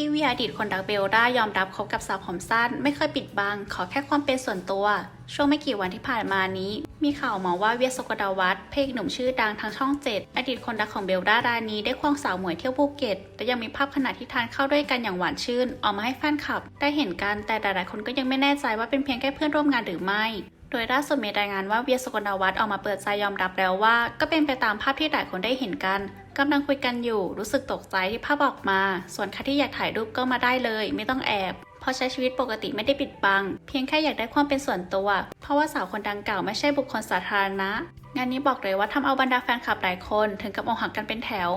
ที่วีอดีตคนดักเบลได้ยอมรับคบกับสาวผมสั้น ไม่เคยปิดบัง ขอแค่ความเป็นส่วนตัว ช่วงไม่กี่วันที่ผ่านมานี้ มีข่าวมาว่าเวียสกดาวัฒน์เพลงหนุ่มชื่อดังทางช่องเจ็ดอดีตคนรักของเบลดารายนี้ได้ควงสาวหมวยเที่ยวภูเก็ตและยังมีภาพขณะที่ทานข้าวด้วยกันอย่างหวานชื่น ออกมาให้แฟนคลับ ได้เห็นกันแต่หลายๆคนก็ยังไม่แน่ใจว่าเป็นเพียงแค่เพื่อนร่วมงานหรือไม่โดยล่าสุดมีรายงานว่าเวียสกลวัฒน์ออกมาเปิดใจยอมรับแล้วว่า ก็เป็นไปตามภาพที่หลายคนได้เห็นกัน กำลังคุยกันอยู่ รู้สึกตกใจที่ภาพออกมา ส่วนใครที่อยากถ่ายรูปก็มาได้เลย ไม่ต้องแอบเพราะใช้ชีวิตปกติไม่ได้ปิดบัง เพียงแค่อยากได้ความเป็นส่วนตัว เพราะว่าสาวคนดังกล่าวไม่ใช่บุคคลสาธารณะ งานนี้บอกเลยว่าทำเอาบรรดาแฟนคลับหลายคนถึงกับอกหักกันเป็นแถว